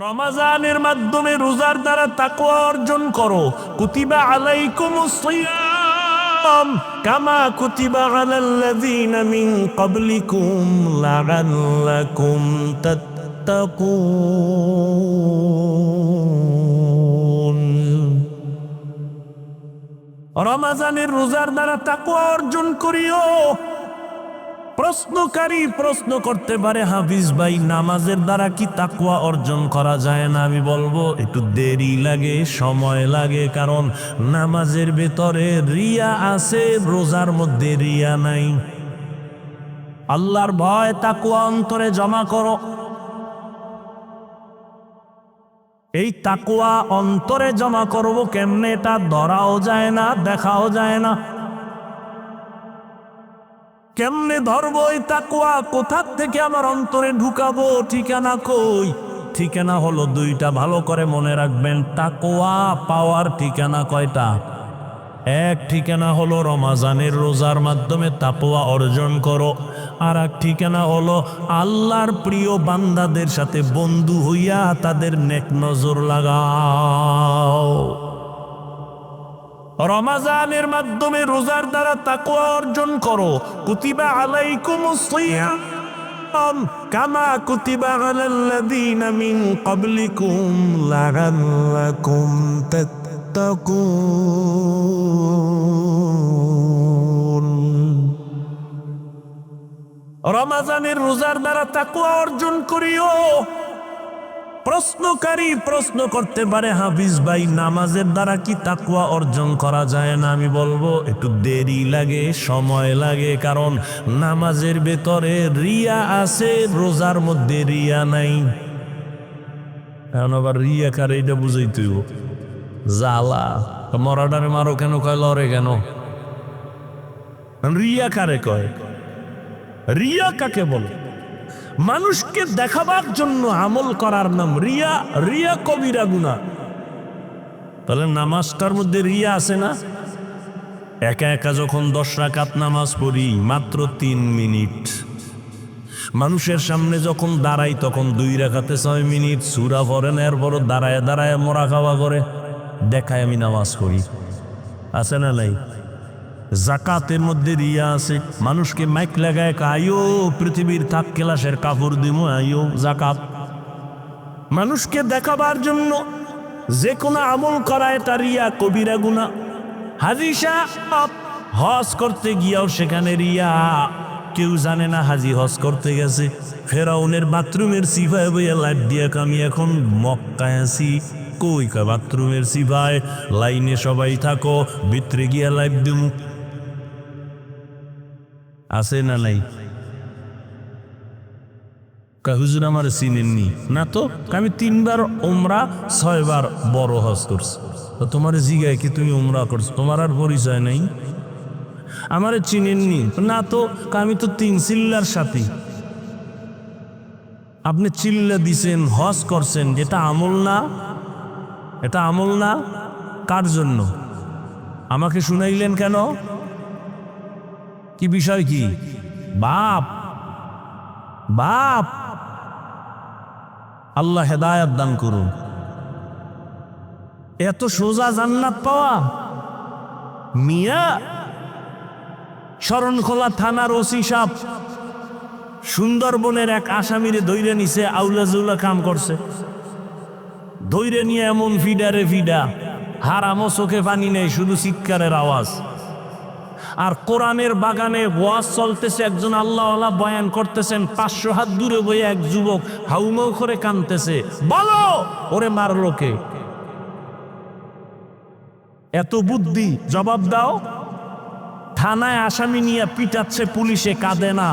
রমাজানের মাধ্যমে রোজার দ্বারা তাকওয়া অর্জন করো। কুতিবা আলাইকুম কামা কুতিবা আলাল্লাযীনা মিন ক্বাবলিকুম লাআল্লাকুম তাত্তাকুন। রমাজানের রোজার দ্বারা তাকওয়া অর্জন করিও। প্রশ্নকারী প্রশ্ন করতে পারে, হাফিজ ভাই, নামাজের দ্বারা কি তাকুয়া অর্জন করা যায় না? আমি বলব, একটু দেরি লাগে, সময় লাগে, কারণ নামাজের ভেতরে রিয়া আছে, রোজার মধ্যে রিয়া নাই। আল্লাহর ভয় তাকুয়া অন্তরে জমা করো। এই তাকুয়া অন্তরে জমা করব কেমনে? এটা ধরাও যায় না, দেখাও যায় না। কেমনে ধরবো এই তাকুয়া কোথার থেকে আমার অন্তরে ঢুকাবো? ঠিকানা কই? ঠিকানা হলো দুইটা, ভালো করে মনে রাখবেন তাকুয়া পাওয়ার ঠিকানা কয়টা? এক ঠিকানা হলো রমাজানের রোজার মাধ্যমে তাপোয়া অর্জন করো। আর এক ঠিকানা হলো আল্লাহর প্রিয় বান্দাদের সাথে বন্ধু হইয়া তাদের নেক নজর লাগাও। রমাজানের মাধ্যমে রোজার দ্বারা তাকওয়া অর্জন করো। কুতিবা আলাইকুম সিয়াম কামা কুতিবা আলাল্লাযীনা মিন ক্বাবলিকুম লাআল্লাকুম তাত্তাকুন। রমাজানের রোজার দ্বারা তাকওয়া অর্জন করিও। প্রশ্নকারী প্রশ্ন করতে পারে, হাফিজ ভাই, নামাজের দ্বারা কি তাকুয়া অর্জন করা যায় না? আমি বলব, একটু দেরি লাগে, সময় লাগে, কারণ নামাজের ভেতরে রিয়া আছে, রোজার মধ্যে রিয়া নাই। এখন আবার রিয়া কারে এটা বুঝাইতে জালা মরাডারে মারো কেন, কয় লরে কেন? রিয়া কারে কয়? রিয়া কাকে বলে? মানুষকে দেখাবার জন্য আমল করার নাম রিয়া রিয়া কবিরা গুনা তাহলে নামাজটার মধ্যে রিয়া আছে না? একা একা যখন দশ রাকাত নামাজ পড়ি, মাত্র তিন মিনিট। মানুষের সামনে যখন দাঁড়াই, তখন দুই রাখাতে ছয় মিনিট, সুরা পড়েন এরপরও দাঁড়ায় দাঁড়ায় মরা খাওয়া করে। দেখায় আমি নামাজ পড়ি। আছে না নাই? জাকাতের মধ্যে রিয়া আছে। মানুষকে মাইক লাগায় আইও পৃথিবীর থাক কেলাসের কাপড় দিব আইও জাকাত। মানুষকে দেখাবার জন্য যে কোনো আমল করায় তার রিয়া কবিরা গুনা হাজিসা হজ করতে গিয়াও সেখানে রিয়া। কেউ জানে না হাজি হজ করতে গেছে। ফেরাউনের বাথরুমের সিফায় বইয়া লাইট দিয়া আমি এখন মক্কায় আছি। কই বাথরুমের সিফায় লাইনে সবাই থাকো, ভিতরে গিয়া লাইভ দিমু। আছে না নাই? হুজুর আমার চিনেননি? না তো? আমি তিনবার ওমরা ছয়বার বড় হজ করছি। তো তোমার জিগায় কি তুমি ওমরা করছ? তোমার আর পরিচয় নাই। আমারে চিনেননি? না তো? আমি তো তিন চিল্লার সাথী। আপনি চিল্লা দিছেন, হজ করছেন যেটা আমল না? এটা আমল না? কার জন্য? আমাকে শুনাইলেন কেন? কি বিষয় কি? বাপ। বাপ। আল্লাহ হেদায়াত দান করুন। এত সোজা জান্নাত পাওয়া। মিয়া, শরণখোলা থানার ওসি সাপ সুন্দরবনের এক আসামিরে দৈরে নিছে আউলাজুল্লা কাম করছে। ধৈরে নিয়ে এমন ফিডারে ফিডা হারামো চোখে পানি নেই, শুধু চিৎকারের আওয়াজ। আর কোরআনের বাগানে ওয়াজ চলতেছে, একজন আল্লাহ বয়ান করতেছেন, পাঁচশো হাত দূরে বয়ে এক যুবক হাউমাউ করে কানতেছে বলো, ওরে মারলো কে? এত বুদ্ধি, জবাব দাও। থানায় আসামি নিয়ে পিটাচ্ছে পুলিশে, কাঁদে না।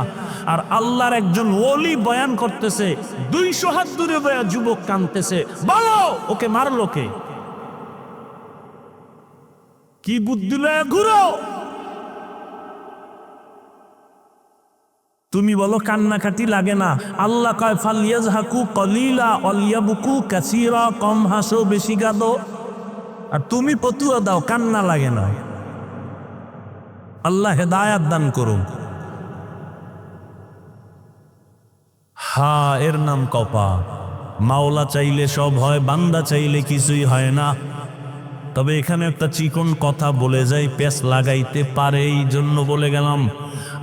আর আল্লাহর একজন ওলি বয়ান করতেছে, দুইশো হাত দূরে বয়া যুবক কানতেছে বলো, ওকে মারলো কে? কি বুদ্ধি লয়ে ঘুরো। তুমি বলো, কান্নাকাটি লাগে না। আল্লাহ কয় ফালিয়াজ হাকু কলিলা অলিয়াবুকু কাসিরা, কম হাসো, বেশি গাদো। আর তুমি পতুয়া দাও, কান্না লাগে না। আল্লাহ হেদায়াত দান করুন। হা, এর নাম কপা মাওলা চাইলে সব হয়, বান্দা চাইলে কিছুই হয় না। তবে এখানে একটা চিকন কথা বলে যাই পেস লাগাইতে পারে এই জন্য বলে গেলাম।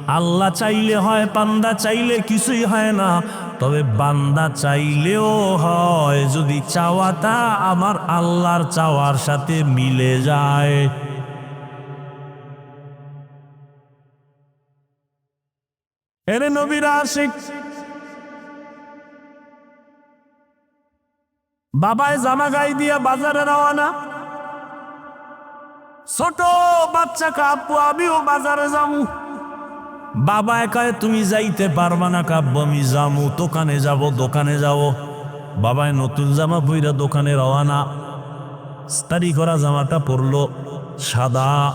আল্লাহ চাইলে হয় পান্দা চাইলে কিছুই হয় না। তবে বান্দা চাইলেও হয়, যদি চাওয়াটা আমার আল্লাহর চাওয়ার সাথে মিলে যায়। এরে নবীরা আশিক। বাবায় জামা গাই দিয়া বাজারে রওয়ানা ছোট বাচ্চা কাব্য আমিও বাজারে যামু বাবা একায় তুমি যাইতে পারবা না কাব্য, আমি যামু, দোকানে যাব দোকানে যাব। বাবায় নতুন জামা পইরা দোকানে রওয়ানা স্তারি করা জামাটা পরলো, সাদা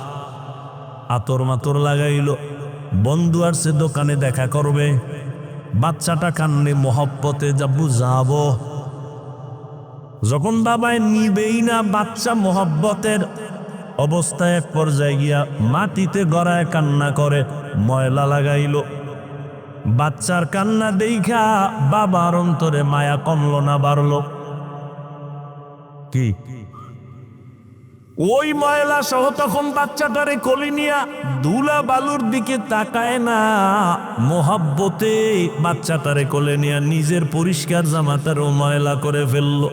আতর মাতর লাগাইল। বন্ধু সে দোকানে দেখা করবে। বাচ্চাটা কান্নে মহব্বতে যাব যাব। যখন বাবায় নিবেই না বাচ্চা মোহব্বতের অবস্থায় এক পর্যায়ে গিয়া মাটিতে গড়ায় কান্না করে। ময়লা লাগাইল। বাচ্চার কান্না দেখা বাবার অন্তরে মায়া কমল না বাড়ল। কি? ওই ময়লা সহ তখন বাচ্চাটারে কলি নিয়া ধুলা বালুর দিকে তাকায় না। মোহাব্বতে বাচ্চাটারে কোলে নিয়া নিজের পরিষ্কার জামাটারও ময়লা করে ফেলল।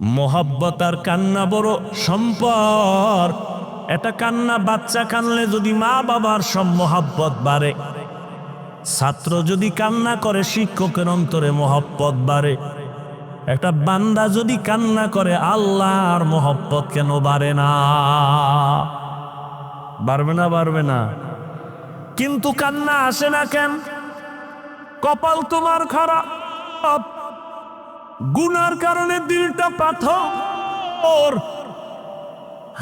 মোহাব্বত আর কান্না বড় সম্পদ। এটা কান্না, বাচ্চা কানলে যদি মা বাবার সব মোহাব্বত বাড়ে। ছাত্র যদি কান্না করে, শিক্ষকের অন্তরে মোহাব্বত বাড়ে। একটা বান্দা যদি কান্না করে, আল্লাহর মোহব্বত কেন বাড়ে না? বাড়বে না বাড়বে না। কিন্তু কান্না আসে না কেন? কপাল তোমার খারাপ। গুনার কারণে দিলটা পাথর।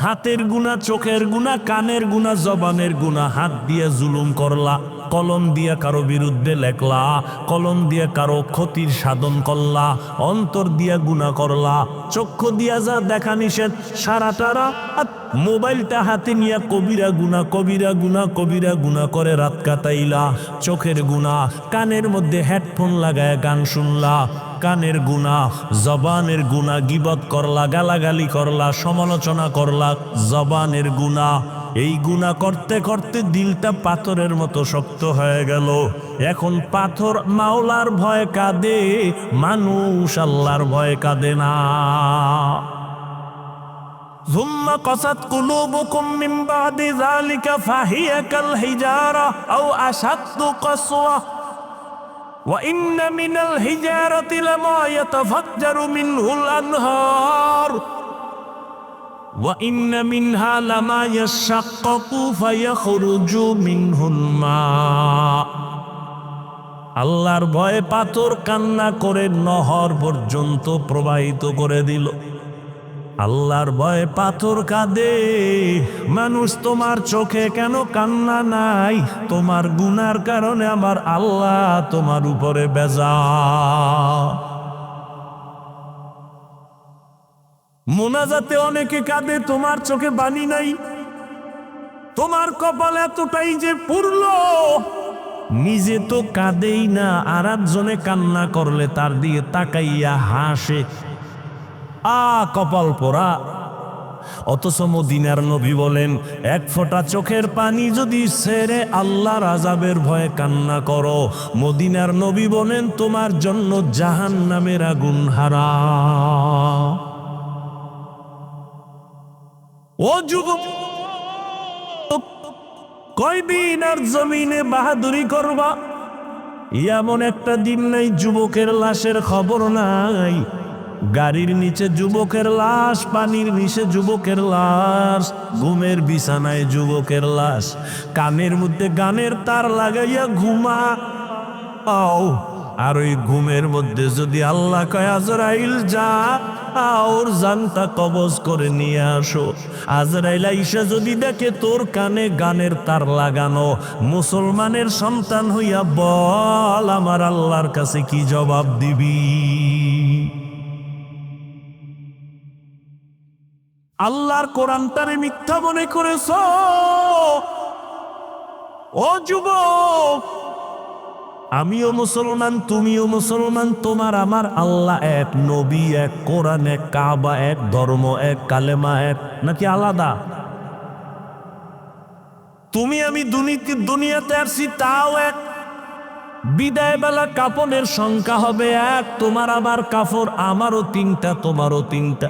হাতের গুণা, চোখের গুণা, কানের গুণা, জবানের গুণা। হাত দিয়ে জুলুম করলা, কলম দিয়ে কারও বিরুদ্ধে লেখলা, কলম দিয়ে কারও ক্ষতির সাধন করলা, অন্তর দিয়া গুণা করলা, চক্ষু দিয়া যা দেখা নিষেধ সারা রাত মোবাইলটা হাতে নিয়ে কবিরা গুণা কবিরা গুণা কবিরা গুণা করে রাত কাটাইলা। চোখের গুণা, কানের মধ্যে হেডফোন লাগায় গান শুনলা কানের গুণা জবানের গুণা গিবত করলা গালাগালি করলা সমালোচনা করলা জবানের গুণা এই গুণা করতে করতে দিলটা পাথরের মতো শক্ত হয়ে গেল এখন পাথর মাওলার ভয় কাঁদে মানুষ আল্লাহর ভয় কাঁদে না ثم قست قلوبكم من بعد ذلك فهي كالحجارة أو أشد قسوة وإن من الحجارة لما يتفجر منه الأنهار وإن منها لما يشقق فيخرج منه الماء আল্লাহর ভয়ে পাথর কান্না করে নহর পর্যন্ত প্রবাহিত করে দিল আল্লাহর ভয়ে পাথর কাঁদে। মানুষ তোমার চোখে কেন কান্না নাই? তোমার গুনার কারণে আমার আল্লাহ তোমার উপরে বেজা। মোনাজাতে অনেকে কাঁদে, তোমার চোখে বাণী নাই। তোমার কপাল এতটাই যে পুরল, নিজে তো কাঁদেই না আর কান্না করলে তার দিকে তাকাইয়া হাসে। আ কপাল পোড়া। অথচ মদিনার নবী বলেন, এক ফোঁটা চোখের পানি যদি সেরে আল্লাহর আজাবের ভয়ে কান্না করো, মদিনার নবী বলেন, তোমার জন্য জাহান নামের আগুন হারা ও যুবক, কয়দিন আর জমিনে বাহাদুরি করবা? এমন একটা দিন নাই, যুবকের লাশের খবর নাই। গাড়ির নিচে যুবকের লাশ, পানির নিচে যুবকের লাশ, ঘুমের বিছানায় যুবকের লাশ, কানের মধ্যে গানের তার লাগাইয়া ঘুমা। আও, আর ওই ঘুমের মধ্যে যদি আল্লাহ কয়, আজরাইল যা ওর জানটা কবজ করে নিয়ে আসো। আজরাইল আইসা যদি দেখে, তোর কানে গানের তার লাগানো, মুসলমানের সন্তান হইয়া বল, আমার আল্লাহর কাছে কি জবাব দিবি? আল্লাহর কোরআনটারে মিথ্যা মনে করেছ? ও যুবক, আমিও মুসলমান, তুমিও মুসলমান, তোমার আমার আল্লাহ এক, নবী এক, কোরআন এক, কাবা এক, ধর্ম এক, কালেমা এক, নাকি আলাদা? তুমি আমি দুনিয়াতে আসছি, তাও এক। বিদায় বেলা কাপনের সংখ্যা হবে এক, তোমার আমার কাপড় আমারও তিনটা, তোমারও তিনটা।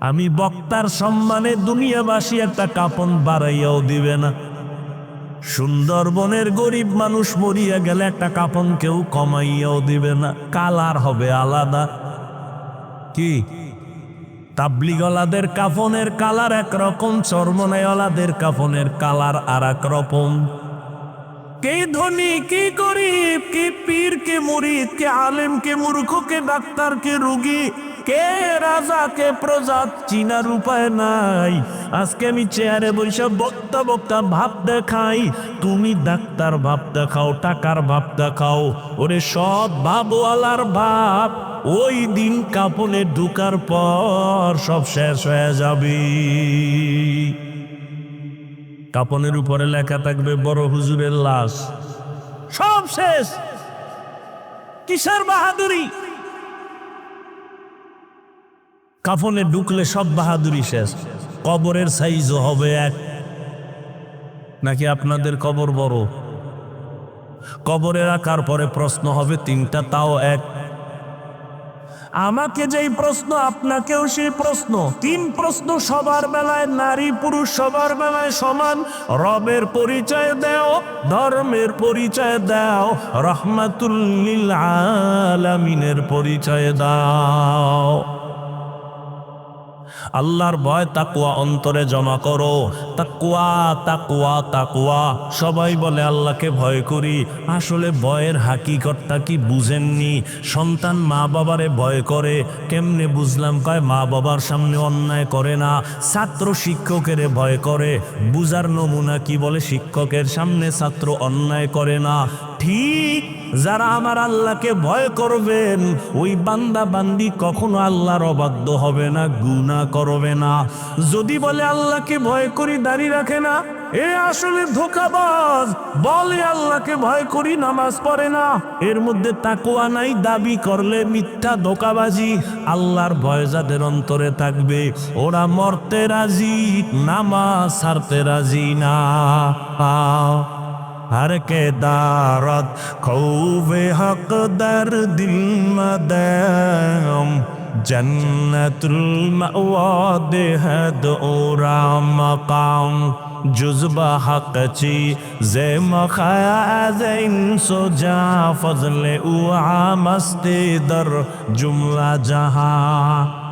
আমি বক্তার সম্মানে দুনিয়াবাসী একটা কাপন বাড়াইয়াও দিবে না। সুন্দরবনের গরিব মানুষ মরিয়া গেলে একটা কাপন কেউ কমাইয়াও দিবে না। কালার হবে আলাদা। কি? তাবলিগলাদের কাফনের কালার একরকম চর্মনায়লাদের কাফনের কালার আর এক রকম। কে ধনী, কে গরিব, কে পীর, কে মুরিদ, কে আলেম, কে মূর্খ, কে ডাক্তার, কে রুগী, কে রাজা, কে প্রজা চিনার উপায় নাই। আজকে আমি চেয়ারে বসে বক্তা বক্তা ভাব দেখাই। তুমি ডাক্তার ভাব দেখাও, টাকার ভাব দেখাও। ওরে সব ভাবওয়ালার ভাব, ওই দিন কাপনে ঢুকার পর সব শেষ হয়ে যাবে। কাপনের উপরে লেখা থাকবে, বড় হুজুরের লাশ। সব শেষ। কিসের বাহাদুরি? কাফনে ঢুকলে সব বাহাদুরি শেষ। কবরের সাইজও হবে এক। নাকি আপনাদের কবর বড়? কবরে রাখার পরে প্রশ্ন হবে, তিনটা তাও এক? আমাকে যেই প্রশ্ন, আপনাকেও সেই প্রশ্ন। তিন প্রশ্ন সবার বেলায়, নারী পুরুষ সবার বেলায় সমান। রবের পরিচয় দাও, ধর্মের পরিচয় দাও, রহমাতুল্লিল আলামিনের পরিচয় দাও। আল্লাহর ভয় তাকুয়া অন্তরে জমা করো। তাকুয়া তাকুয়া তাকুয়া সবাই বলে, আল্লাহকে ভয় করি। আসলে ভয়ের হাকিকতটা কি বুঝেননি? সন্তান মা বাবারে ভয় করে। কেমনে বুঝলাম? কয় মা বাবার সামনে অন্যায় করে না। ছাত্র শিক্ষকের ভয় করে। বুজার নমুনা কি বলে? শিক্ষকের সামনে ছাত্র অন্যায় করে না। ঠিক, যারা আমার আল্লাহকে ভয় করবেন, ওই বান্দা বান্দি কখনো আল্লাহর অবাধ্য হবে না গুণা করবে না। যদি বলে আল্লাহকে ভয় করি, দাঁড়িয়ে রাখে না, এ আসলে ধোকাবাজ। বলে আল্লাহকে ভয় করি, নামাজ পড়ে না। এর মধ্যে তাকুয়া নাই, দাবি করলে মিথ্যা ধোকাবাজি। আল্লাহর ভয় যাদের অন্তরে থাকবে, ওরা মরতে রাজি, নামাজ ছাড়তে রাজি না। ہر کے دارت خوف حق در دل مدام جنت المعواد ہے دورا مقام جزبہ حق چی زیم خیاز انسو جا فضل اوعا مستی در جملہ جہاں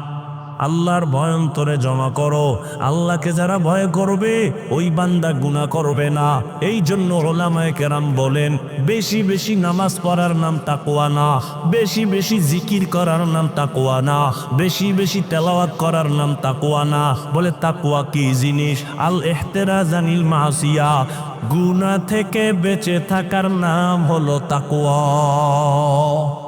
আল্লাহর ভয়ন্তরে জমা করো। আল্লাহকে যারা ভয় করবে, ওই বান্দা গুণা করবে না। এই জন্য ওলামায় কেরাম বলেন, বেশি বেশি নামাজ পড়ার নাম তাকোয়া না। বেশি বেশি জিকির করার নাম তাকোয়া না। বেশি বেশি তেলাওয়াত করার নাম তাকোয়া না। বলে তাকোয়া কি জিনিস? আল এহতেরা জানিল মাসিয়া। গুণা থেকে বেঁচে থাকার নাম হলো তাকোয়া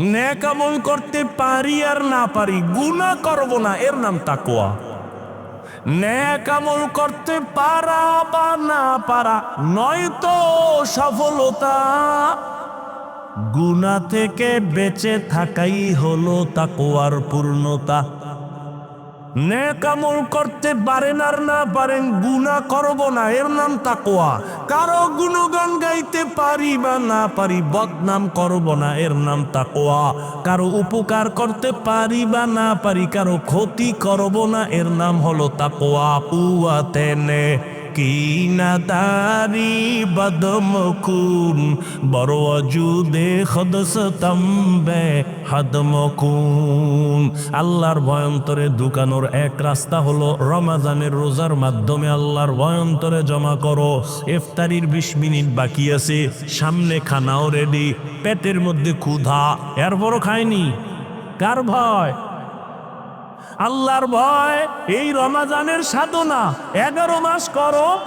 ন্যাকামল করতে পারি আর না পারি, গুণা করব না, এর নাম তাকোয়া ন্যাকামল করতে পারা বা না পারা, নয়তো সফলতা। গুণা থেকে বেঁচে থাকাই হলো তাকোয়ার পূর্ণতা। নেকামল করতে পারেন আর না পারেন গুণা করব না। এর নাম তাকোয়া কারও গুণগান গাইতে পারি বা না পারি, বদনাম করব না, এর নাম তাকোয়া কারও উপকার করতে পারি বা না পারি, কারও ক্ষতি করব না, এর নাম হলো তাকোয়া পুয়াতে নে না তারি বদমকুন বড় অজুদে খদসতম্বে হদমকুন আল্লাহর ভয়ন্তরে ঢুকানোর এক রাস্তা হলো রমাজানের রোজার মাধ্যমে আল্লাহর ভয়ন্তরে জমা করো। ইফতারির বিশ মিনিট বাকি আছে, সামনে খানাও রেডি পেটের মধ্যে ক্ষুধা, এরপরও খায়নি। কার ভয়? আল্লাহর ভয়, এই রমাজানের সাধনা, এগারো মাস করো।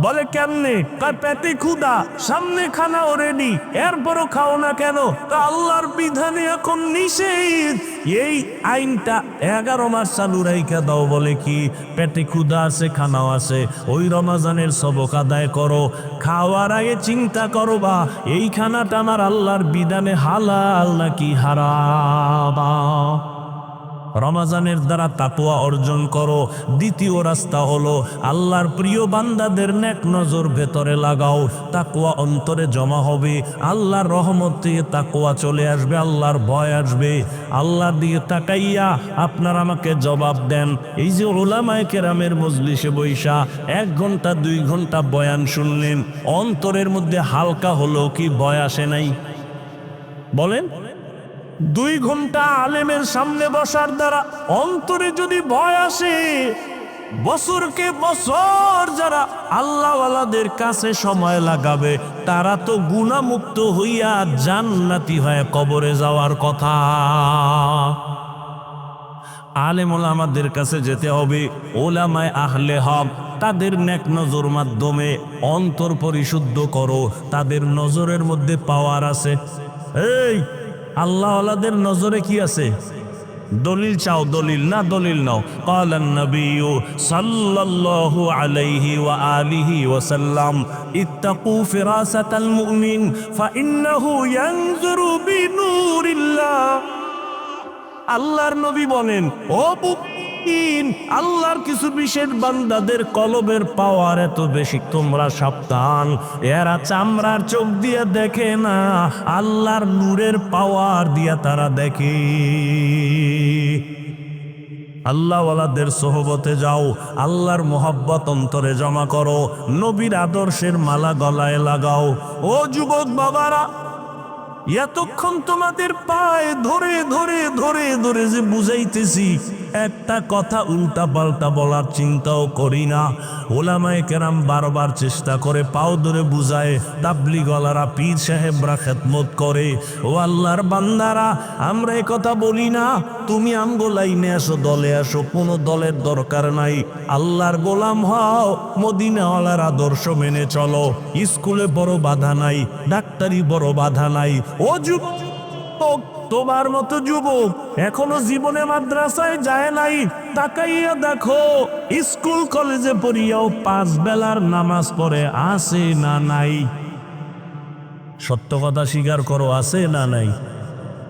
বলে, কেমনে? কয়, পেটে ক্ষুদা সামনে খানাও রেডি এরপরও খাও না কেন? তা আল্লাহর বিধানে এখন নিষেধ। এই আইনটা এগারো মাস চালু রাইখা দাও, বলে কি? পেটে ক্ষুদা আছে, খানাও আছে, ওই রমাজানের সবক আদায় করো। খাওয়ার আগে চিন্তা করো বা, এই খানাটা আমার আল্লাহর বিধানে হালাল নাকি হারাবা রমাজানের দ্বারা তাকুয়া অর্জন করো। দ্বিতীয় রাস্তা হলো আল্লাহর প্রিয় বান্দাদের নেক নজর ভেতরে লাগাও। তাকুয়া অন্তরে জমা হবে। আল্লাহর রহমত থেকে তাকুয়া চলে আসবে, আল্লাহর ভয় আসবে। আল্লাহর দিকে তাকাইয়া আপনার আমাকে জবাব দেন। এই যে ওলামায় কেরামের মজলিসে বৈশা এক ঘণ্টা, দুই ঘণ্টা বয়ান শুনলেন। অন্তরের মধ্যে হালকা হলো কি ভয় আসে নাই? বলেন। দুই ঘণ্টা আলেমের সামনে বসার দ্বারা অন্তরে যদি ভয় আসে, বছরকে বছর যারা আল্লাহওয়ালাদের কাছে সময় লাগাবে, তারা তো গুণামুক্ত হইয়া জান্নাতি হয়ে কবরে যাওয়ার কথা। আলেম ওলামাদের কাছে যেতে হবে, ওলামায় আহলে হক, তাদের নেক নজর মাধ্যমে অন্তর পরিশুদ্ধ করো, তাদের নজরের মধ্যে পাওয়ার আছে। এই আল্লাহওয়ালাদের নজরে কি আছে? দলিল চাও, দলিল না দলিল নাও। কালান নবিয়ু সাল্লাল্লাহু আলাইহি ওয়া আলিহি ওয়া সাল্লাম ইত্তাকু ফিরাসাতাল মুমিন, ফাইন্নাহু ইয়ানজুরু বিনুরিল্লাহ। আল্লাহর নবী বলেন, ও মুমিন আল্লাহর কিছু বিশেষ বান্দাদের কলবের পাওয়ার এত বেশি, তোমরা সাবধান। এরা চামড়ার চোখ দিয়ে দেখে না, আল্লাহর নূরের পাওয়ার দিয়া তারা দেখে। আল্লাহওয়ালাদের সোহবতে যাও, আল্লাহর মোহাব্বত অন্তরে জমা করো, নবীর আদর্শের মালা গলায় লাগাও। ও যুবক বাবারা, এতক্ষণ তোমাদের পায়ে ধরে ধরে ধরে ধরে যে বুঝাইতেছি একটা কথা উল্টা পাল্টা বলার চিন্তাও করি না। ওলামায় কেরাম বারবার চেষ্টা করে, পাও ধরে বুঝায় তাবলি গলারা পীর সাহেবরা খেদমত করে। ও আল্লাহর বান্দারা, আমরা কথা বলি না। তুমি আমগো লাইনে আসো, দলে আসো, কোনো দলের দরকার নাই। আল্লাহর গোলাম হও, মদিনাওয়ালার আদর্শ মেনে চলো। স্কুলে বড় বাধা নাই, ডাক্তারি বড় বাধা নাই। ও যুবক তোমার মতো যুবক এখনও জীবনে মাদ্রাসায় যায় নাই, তাকাইয়া দেখো, স্কুল, কলেজে পড়িয়াও পাঁচ বেলার নামাজ পড়ে আসে না নাই। সত্য কথা স্বীকার করো, আছে না নাই?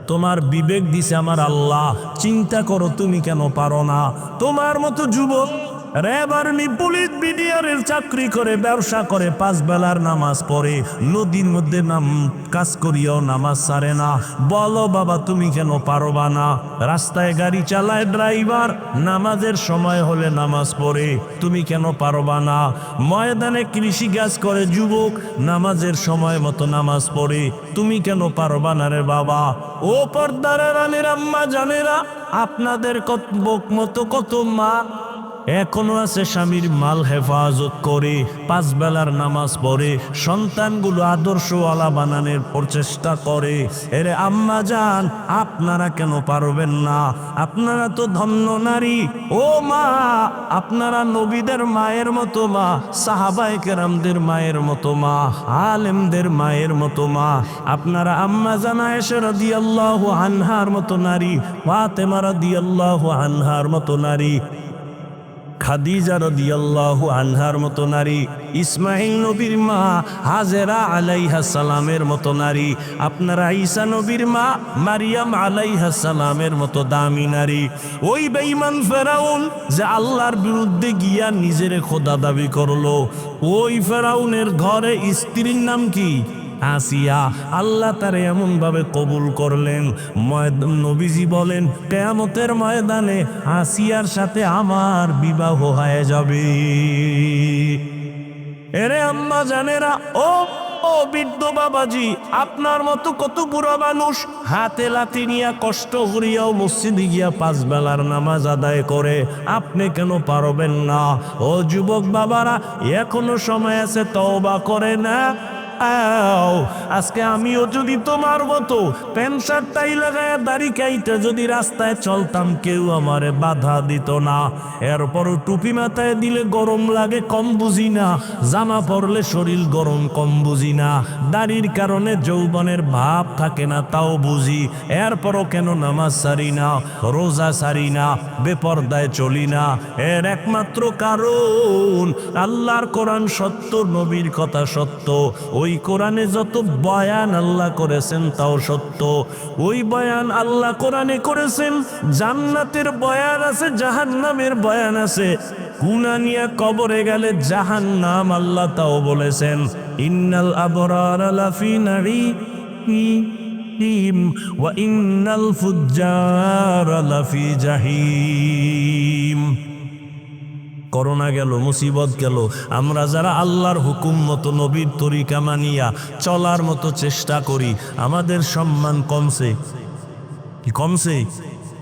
তোমার বিবেক দিছে আমার আল্লাহ, চিন্তা করো তুমি কেন পারো না? তোমার মতো যুবক র্যাব আর্মি পুলিশ বিডিআরের চাকরি করে ব্যবসা করে পাঁচ বেলার নামাজ পড়ে। নদীর মধ্যে নাম কাজ করিয়াও নামাজ সারে না। বলো বাবা, তুমি কেন পারবা না? রাস্তায় গাড়ি চালায় ড্রাইভার, নামাজের সময় হলে নামাজ পড়ে। তুমি কেন পারবা না? ময়দানে কৃষি কাজ করে যুবক, নামাজের সময় মতো নামাজ পড়ে। তুমি কেন পারবা না রে বাবা? ও পর্দার রানের আম্মা জানেরা, আপনাদের কত মতো কত মা। এখনও আছে স্বামীর মাল হেফাজত করে, পাঁচ বেলার নামাজ পড়ে, সন্তানগুলো আদর্শওয়ালা বানানোর প্রচেষ্টা করে। এরে আম্মা যান আপনারা কেন পারবেন না? আপনারা তো ধন্য নারী। ও মা, আপনারা নবীদের মায়ের মতো মা সাহাবাই কেরামদের মায়ের মতো মা, আলেমদের মায়ের মতো মা। আপনারা আম্মা জানা এসে রাদিয়াল্লাহু আনহার মতো নারী, ফাতেমা রাদিয়াল্লাহু আনহার মতো নারী। খাদিজা রদিয়াল্লাহু আনহার মতো নারী ইসমাইল নবীর মা, হাজেরা আলাইহা সালামের মতো নারী, আপনারা ঈসা নবীর মা, মারিয়াম আলাইহা সালামের মতো দামি নারী। ওই বেঈমান ফেরাউন যে আল্লাহর বিরুদ্ধে গিয়া নিজের খোদা দাবি করল, ওই ফেরাউনের ঘরে স্ত্রীর নাম কি? আসিয়া আল্লাহ তার এমন ভাবে কবুল করলেন। নবীজি বলেন, কেয়ামতের ময়দানে আসিয়ার সাথে আমার বিবাহ হয়ে যাবে। এরে আম্মা জানেরা, ও ও বৃদ্ধ বাবাজি, আপনার মতো কত বুড়া মানুষ হাতে লাথি নিয়া কষ্ট করিয়াও মসজিদে গিয়া পাঁচ বেলার নামাজ আদায় করে। আপনি কেন পারবেন না? ও যুবক বাবারা, এখনও সময় আছে তওবা করে না? আও, আজকে আমিও যদি তোমার মতো প্যান্ট শার্ট টাই লাগায় দাড়ি কাইটা যদি রাস্তায় চলতাম কেউ আমারে বাধা দিত না। এরপরও টুপি মাথায় দিলে গরম লাগে কম বুঝি না। জামা পরলে শরীর গরম কম বুঝি না। দাড়ির কারণে যৌবনের ভাব থাকে না তাও বুঝি। এরপরও কেন নামাজ সারি না রোজা সারি না বেপর্দায় চলি না? এর একমাত্র কারণ আল্লাহর কোরআন সত্য নবীর কথা সত্য। ওই ওই কোরআনে যত বয়ান আল্লাহ করেছেন তাও সত্য। ওই বয়ান আল্লাহ কোরআনে করেছেন, জান্নাতের বয়ান আছে, জাহান্নামের বয়ান আছে। কুনানিয়া কবরে গেলে জাহান নাম আল্লাহ তাও বলেছেন, ইন্নাল আবরার লাফি নারী ওয়া ইন্নাল ফুজ্জার লাফি জাহিম। করোনা গেল, মুসিবত গেল। আমরা যারা আল্লাহর হুকুম মতো নবীর তরিকা মানিয়া চলার মতো চেষ্টা করি, আমাদের সম্মান কমছে। কমছে?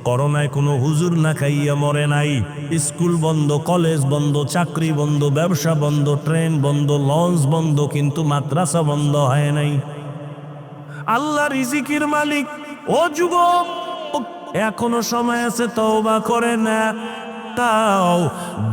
করোনায় কোনো হুজুর না খাইয়া মরে নাই। স্কুল বন্ধ, কলেজ বন্ধ, চাকরি বন্ধ, ব্যবসা বন্ধ, ট্রেন বন্ধ, লঞ্চ বন্ধ, কিন্তু মাদ্রাসা বন্ধ হয় নাই। আল্লাহ রিজিকির মালিক, ও যুবক, এখনও সময় আছে তওবা করে না। তাও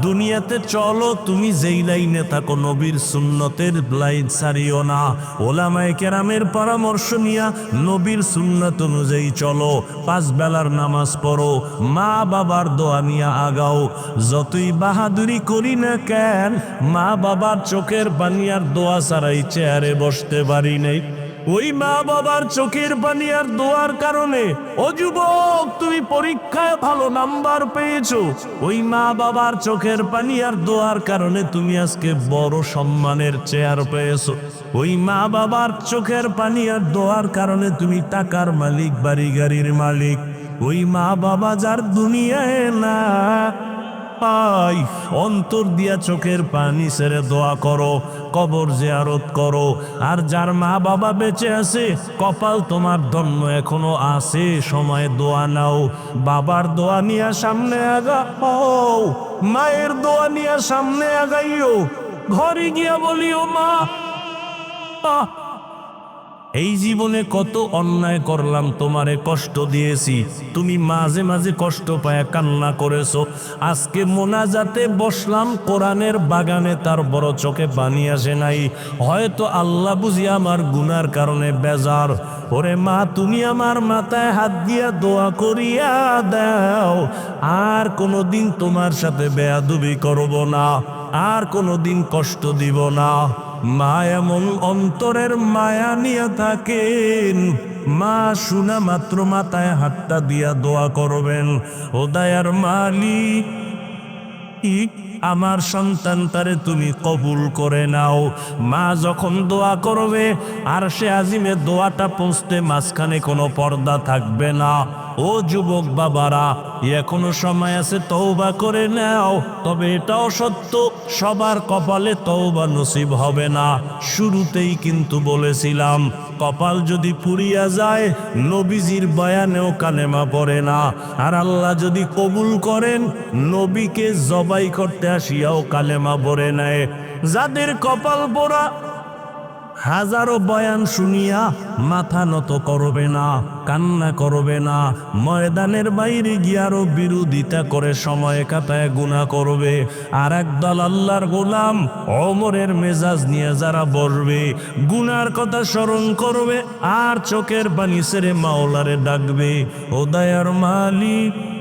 দুনিয়াতে চলো, তুমি যেই লাইনে থাকো, নবীর সুন্নতের লাইন ছাড়িও না। ওলামায়ে কেরামের পরামর্শ নিয়া নবীর সুন্নত অনুযায়ী চলো, পাঁচ বেলার নামাজ পড়ো, মা বাবার দোয়া নিয়া আগাও। যতই বাহাদুরি করি না কেন, মা বাবার চোখের পানিয়ার দোয়া ছাড়াই চেয়ারে বসতে পারি নাই। ওই মা বাবার চোখের পানি আর দোয়ার কারণে, ও যুবক, তুমি পরীক্ষায় ভালো নাম্বার পেয়েছ। ওই মা বাবার চোখের পানি আর দোয়ার কারণে তুমি আজকে বড় সম্মানের চেয়ার পেয়েছ। ওই মা বাবার চোখের পানি আর দোয়ার কারণে তুমি টাকার মালিক, বাড়ি গাড়ির মালিক। ওই মা বাবা যার দুনিয়ায় না পাই, অন্তর দিয়া চোখের পানি সেরে দোয়া করো, কবর জিয়ারত করো। আর যার মা বাবা বেঁচে আছে, কপাল তোমার ধন্য এখনও আছে, সময় দোয়া নাও। বাবার দোয়া নিয়ে সামনে আগা ও মায়ের দোয়া নিয়ে সামনে আগাইও। ঘরে গিয়া বলিও মা এই জীবনে কত অন্যায় করলাম, তোমারে কষ্ট দিয়েছি। তুমি মাঝে মাঝে কষ্ট পায়, কান্না করেছ। আজকে মোনাজাতে বসলাম, কোরআনের বাগানে তার বড় চোখে পানি আসে নাই। হয়তো আল্লাহ বুঝি আমার গুনার কারণে বেজার। ওরে মা, তুমি আমার মাথায় হাত দিয়া দোয়া করিয়া দাও। আর কোনোদিন তোমার সাথে বেয়াদুবি করব না। আর কোনোদিন কষ্ট দিব না। মা এমন অন্তরের মায়া নিয়ে থাকেন। মা শুনা মাত্র মাথায় হাতটা দিয়া দোয়া করবেন। ও দায়ার মালিক ই- আমার সন্তান তারে তুমি কবুল করে নাও। মা যখন দোয়া করবে, আর সে আজিমে দোয়াটা পৌঁছতে মাঝখানে কোনো পর্দা থাকবে না। ও যুবক বাবারা এখনও সময় আছে তওবা করে নাও, তবে এটাও সত্য, সবার কপালে তওবা নসিব হবে না। শুরুতেই কিন্তু বলেছিলাম, কপাল যদি পুড়িয়া যায়, নবীজির বয়ানেও কালেমা পড়ে না। আর আল্লাহ যদি কবুল করেন, নবীকে জবাই করতে আসিয়াও কালেমা পড়ে নেয়। যাদের কপাল পোড়া হাজারো বয়ান শুনিয়া মাথা নত করবে না, কান্না করবে না, ময়দানের বাইরে গিয়ারও বিরোধিতা করে সময় কাটায় গুণা করবে। আর একদল আল্লাহর গোলাম, অমরের মেজাজ নিয়ে যারা বসবে, গুনার কথা স্মরণ করবে, আর চোখের পানি সেরে মাওলারে ডাকবে, ও মালিক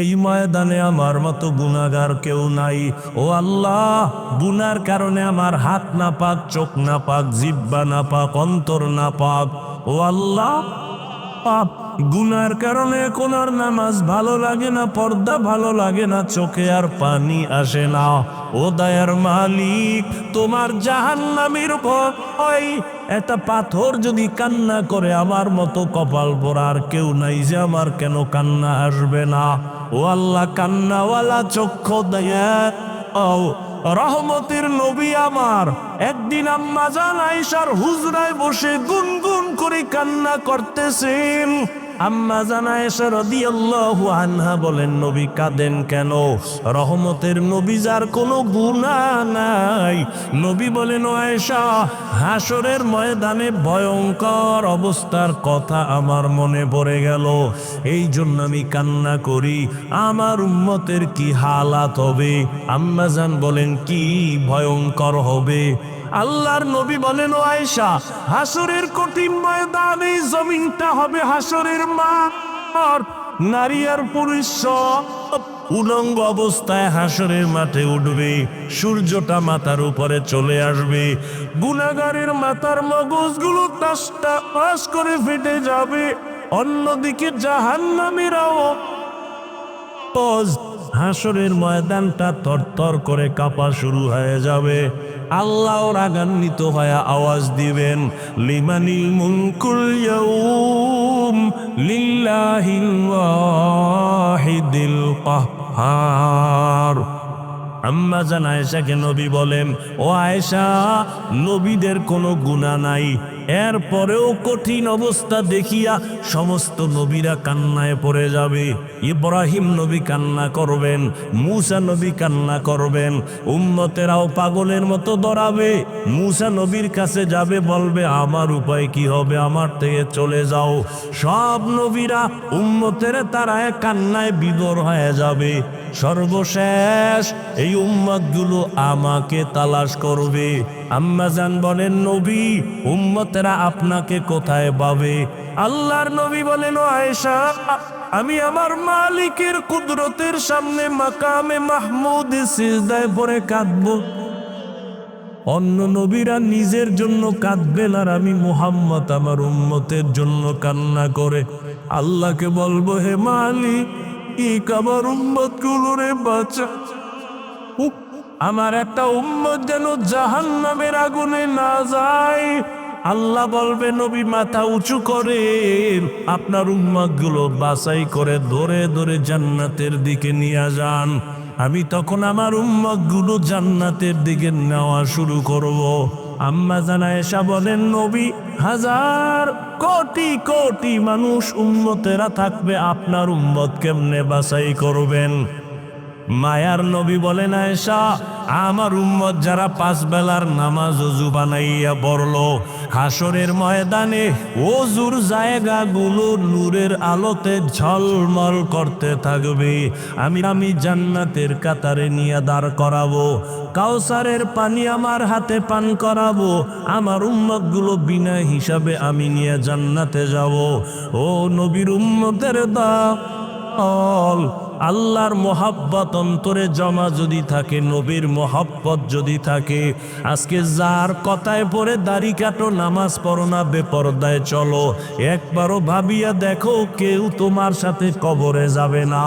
এই ময়দানে আমার মতো গুনাগার কেউ নাই। ও আল্লাহ, গুনার কারণে আমার হাত না পাক চোখ না পাক জিব্বা না পাক অন্তর না পাক ও আল্লাহ, পাপ, গুনার কারণে কোনার নামাজ ভালো লাগে না, পর্দা ভালো লাগে না, চোখে আর পানি আসে না। ও দয়ার মালিক, তোমার জাহান্নামের ভয়, একটা পাথর যদি কান্না করে আমার মতো কপাল পরার কেউ নাই যে আমার কেন কান্না আসবে না। ও আল্লাহ, কান্নাওয়ালা চক্ষু দয়া। ও, রহমতের নবী আমার। একদিন আম্মা জান আইসার হুজরায় বসে গুনগুন করে কান্না করতেছেন। আম্মা জানা এসে রাদিয়াল্লাহু আনহা বলেন, নবী কাঁদেন কেন? রহমতের নবী যার কোনো গুণা নাই। নবী বলেন আয়েশা হাসরের ময়দানে ভয়ঙ্কর অবস্থার কথা আমার মনে পড়ে গেল। এই জন্য আমি কান্না করি। আমার উম্মতের কি হালাত হবে? আম্মা জান বলেন, কি ভয়ঙ্কর হবে? আল্লাহর নবী বলেন আয়েশা, হাসরের কঠিন ময়দানে জমিনটা হবে হাসরের মার নারী আর পুরুষ উলঙ্গ অবস্থায় হাসরের মাঠে উঠবে, সূর্যটা মাথার উপরে চলে আসবে। গুনাগারের মাথার মগজগুলো টাসটা পাস করে ফেটে যাবে। অন্যদিকে জাহান্নামীরাও হাসরের ময়দানটা তরতর করে কাঁপা শুরু হয়ে যাবে। আল্লাহ রাগান্বিত হয়ে আওয়াজ দিবেন, লিমানিল মুনকুল ইয়াউম লিল্লাহিল আম্মা জান আয়েশাকে নবী বলেন, ও আয়েশা, নবীদের কোনো গুণা নাই এরপরেও কঠিন অবস্থা দেখিয়া সমস্ত নবীরা কান্নায় পড়ে যাবে। ইব্রাহিম নবী কান্না করবেন, মুসা নবী কান্না করবেন, উম্মতেরাও পাগলের মতো দৌড়াবে মুসা নবীর কাছে যাবে, বলবে, আমার উপায় কি হবে? আমার থেকে চলে যাও। সব নবীরা উম্মতের তারায় কান্নায় বিদর হয়ে যাবে। সর্বশেষ এই উম্মতগুলো আমাকে তালাশ করবে। আম্মাজান বলেন, নবী, উম্মতেরা আপনাকে কোথায় পাবে? আল্লাহর নবী বলেন আয়েশা, আমি আমার মালিকের কুদরতের সামনে মাকামে মাহমুদ সিজদায় পরে কাঁদবো। অন্য নবীরা নিজের জন্য কাঁদবেন আর আমি মুহাম্মদ আমার উম্মতের জন্য কান্না করে। আল্লাহকে বলব, হে মালিক ইক আমার উম্মত গুলোরে বাঁচা আমার একটা উম্মত যেন জাহান নামের আগুনে না যায়। আল্লাহ বলবে, নবী, মাথা উঁচু করে আপনার উম্মতগুলো বাছাই করে ধরে ধরে জান্নাতের দিকে নিয়ে যান। আমি তখন আমার উম্মতগুলো জান্নাতের দিকে নেওয়া শুরু করব। আম্মা এসা বলেন, নবী, হাজার কোটি কোটি মানুষ উম্মতেরা থাকবে, আপনার উম্মত কেমনে বাছাই করবেন? মায়ার নবী বলেন আয়েশা আমার উম্মত যারা পাঁচ বেলার নামাজ অজু বানাইয়া পড়ল হাসরের ময়দানে অজুর জায়গাগুলো নূরের আলোতে ঝলমল করতে থাকবে। আমি আমি জান্নাতের কাতারে নিয়ে দাঁড় করাবো, কাউসারের পানি আমার হাতে পান করাবো, আমার উম্মতগুলো বিনা হিসাবে আমি নিয়ে জান্নাতে যাব। ও নবীর উম্মতের দা অল আল্লাহর মোহাব্বত অন্তরে জমা যদি থাকে, নবীর মোহাব্বত যদি থাকে, আজকে যার কথায় পড়ে দাড়ি কাটো, নামাজ পড়ো না, বেপরদায় চলো। একবারও ভাবিয়া দেখো, কেউ তোমার সাথে কবরে যাবে না।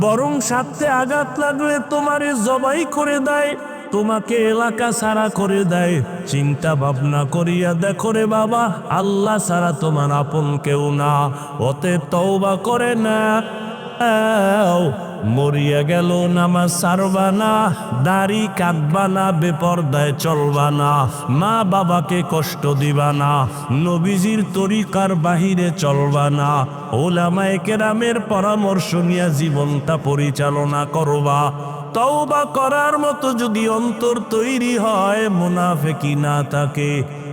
বরং সাথে আঘাত লাগলে তোমারে জবাই করে দেয়, তোমাকে এলাকা সারা করে দেয়। চিন্তা ভাবনা করিয়া দেখো রে বাবা, আল্লাহ সারা তোমার আপন কেউ না। ওতে তওবা করে না। মরিয়া গেল নামাজ সারবা না, দাড়ি কাটবা না, বেপরদায় চলবা না, মা বাবাকে কষ্ট দিবা না, নবীজির তরিকার বাহিরে চলবা না, ওলামায়ে কেরামের পরামর্শ নিয়ে জীবনটা পরিচালনা করবা। তওবা করার মতো যদি অন্তর তৈরি হয়, মুনাফেকি না থাকে।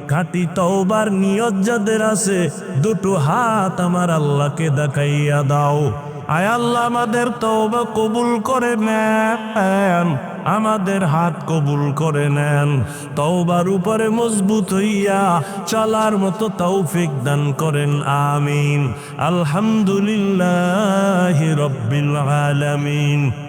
খাঁটি তওবার নিয়ত যাদের আছে, দুটো হাত আমার আল্লাহকে দেখাইয়া দাও। আয় আল্লাহ আমাদের তওবা কবুল করে নেন। আমাদের হাত কবুল করে নেন। তওবার উপরে মজবুত হইয়া চলার মতো তৌফিক দান করেন, আমিন। আলহামদুলিল্লাহ রব্বিল আলামিন।